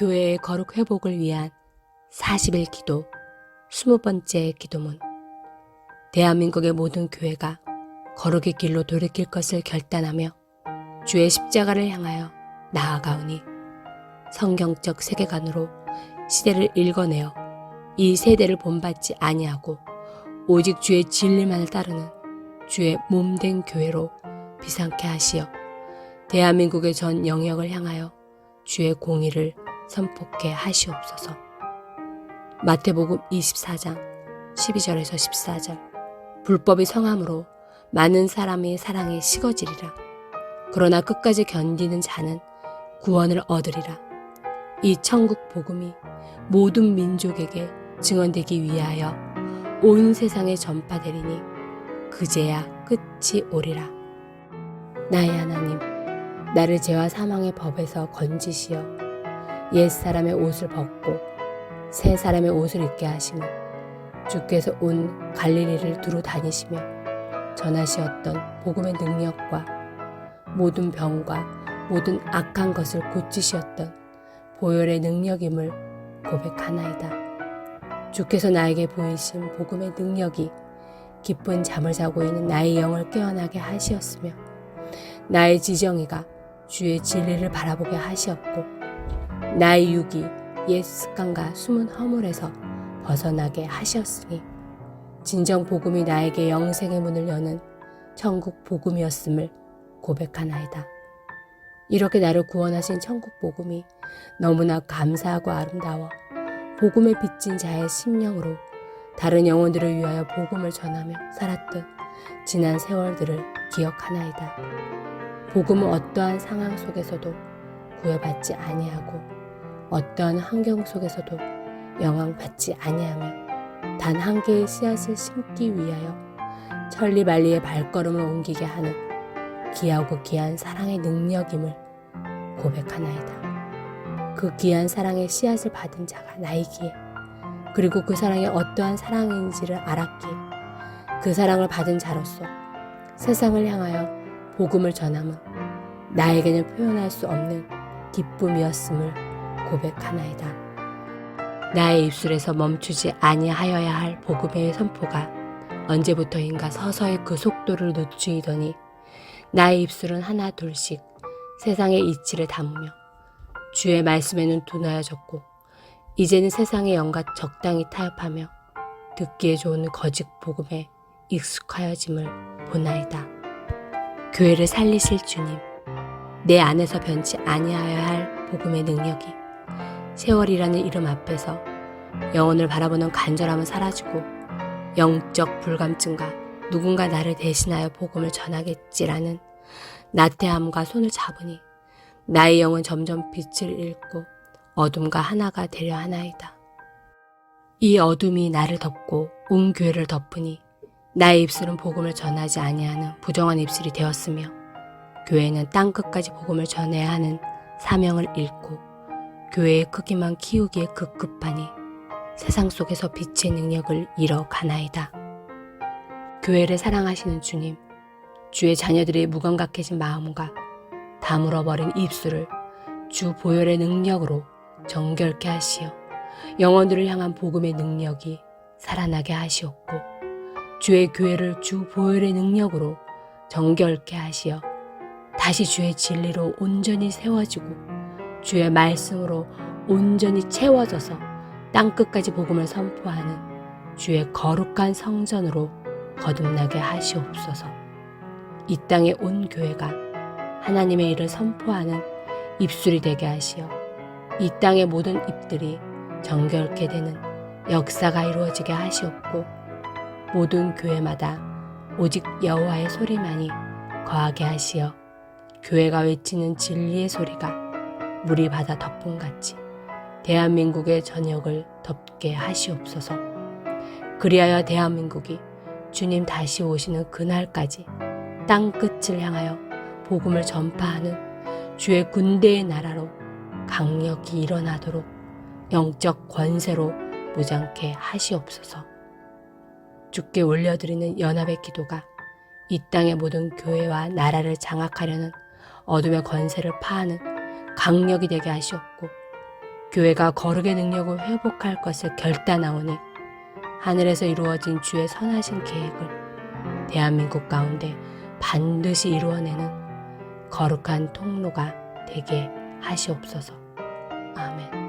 교회의 거룩 회복을 위한 40일 기도 20번째 기도문. 대한민국의 모든 교회가 거룩의 길로 돌이킬 것을 결단하며 주의 십자가를 향하여 나아가오니 성경적 세계관으로 시대를 읽어내어 이 세대를 본받지 아니하고 오직 주의 진리만을 따르는 주의 몸된 교회로 비상케 하시어 대한민국의 전 영역을 향하여 주의 공의를 선포케 하시옵소서. 마태복음 24장 12절에서 14절 불법이 성함으로 많은 사람이 사랑에 식어지리라. 그러나 끝까지 견디는 자는 구원을 얻으리라. 이 천국 복음이 모든 민족에게 증언되기 위하여 온 세상에 전파되리니 그제야 끝이 오리라. 나의 하나님, 나를 죄와 사망의 법에서 건지시어 옛 사람의 옷을 벗고 새 사람의 옷을 입게 하시며 주께서 온 갈릴리를 두루 다니시며 전하시었던 복음의 능력과 모든 병과 모든 악한 것을 고치시었던 보혈의 능력임을 고백하나이다. 주께서 나에게 보이신 복음의 능력이 깊은 잠을 자고 있는 나의 영을 깨어나게 하시었으며 나의 지정이가 주의 진리를 바라보게 하시었고 나의 육이 옛 습관과 숨은 허물에서 벗어나게 하셨으니 진정 복음이 나에게 영생의 문을 여는 천국 복음이었음을 고백하나이다. 이렇게 나를 구원하신 천국 복음이 너무나 감사하고 아름다워 복음에 빚진 자의 심령으로 다른 영혼들을 위하여 복음을 전하며 살았던 지난 세월들을 기억하나이다. 복음은 어떠한 상황 속에서도 구애받지 아니하고 어떠한 환경 속에서도 영향받지 아니하며 단 한 개의 씨앗을 심기 위하여 천리만리의 발걸음을 옮기게 하는 귀하고 귀한 사랑의 능력임을 고백하나이다. 그 귀한 사랑의 씨앗을 받은 자가 나이기에 그리고 그 사랑이 어떠한 사랑인지를 알았기에 그 사랑을 받은 자로서 세상을 향하여 복음을 전함은 나에게는 표현할 수 없는 기쁨이었음을 고백하나이다. 나의 입술에서 멈추지 아니하여야 할 복음의 선포가 언제부터인가 서서히 그 속도를 늦추이더니 나의 입술은 하나 둘씩 세상의 이치를 담으며 주의 말씀에는 둔하여졌고 이제는 세상의 영과 적당히 타협하며 듣기에 좋은 거짓 복음에 익숙하여짐을 보나이다. 교회를 살리실 주님, 내 안에서 변치 아니하여야 할 복음의 능력이 세월이라는 이름 앞에서 영혼을 바라보는 간절함은 사라지고 영적 불감증과 누군가 나를 대신하여 복음을 전하겠지라는 나태함과 손을 잡으니 나의 영은 점점 빛을 잃고 어둠과 하나가 되려 하나이다. 이 어둠이 나를 덮고 온 교회를 덮으니 나의 입술은 복음을 전하지 아니하는 부정한 입술이 되었으며 교회는 땅 끝까지 복음을 전해야 하는 사명을 잃고 교회의 크기만 키우기에 급급하니 세상 속에서 빛의 능력을 잃어 가나이다. 교회를 사랑하시는 주님, 주의 자녀들의 무감각해진 마음과 다물어버린 입술을 주 보혈의 능력으로 정결케 하시어 영혼들을 향한 복음의 능력이 살아나게 하시옵고 주의 교회를 주 보혈의 능력으로 정결케 하시어 다시 주의 진리로 온전히 세워지고 주의 말씀으로 온전히 채워져서 땅 끝까지 복음을 선포하는 주의 거룩한 성전으로 거듭나게 하시옵소서. 이 땅에 온 교회가 하나님의 일을 선포하는 입술이 되게 하시어 이 땅의 모든 입들이 정결케 되는 역사가 이루어지게 하시옵고 모든 교회마다 오직 여호와의 소리만이 거하게 하시어 교회가 외치는 진리의 소리가 물이 바다 덮음같이 대한민국의 전역을 덮게 하시옵소서. 그리하여 대한민국이 주님 다시 오시는 그날까지 땅 끝을 향하여 복음을 전파하는 주의 군대의 나라로 강력히 일어나도록 영적 권세로 무장케 하시옵소서. 주께 올려드리는 연합의 기도가 이 땅의 모든 교회와 나라를 장악하려는 어둠의 권세를 파하는 강력이 되게 하시옵고 교회가 거룩의 능력을 회복할 것을 결단하오니 하늘에서 이루어진 주의 선하신 계획을 대한민국 가운데 반드시 이루어내는 거룩한 통로가 되게 하시옵소서. 아멘.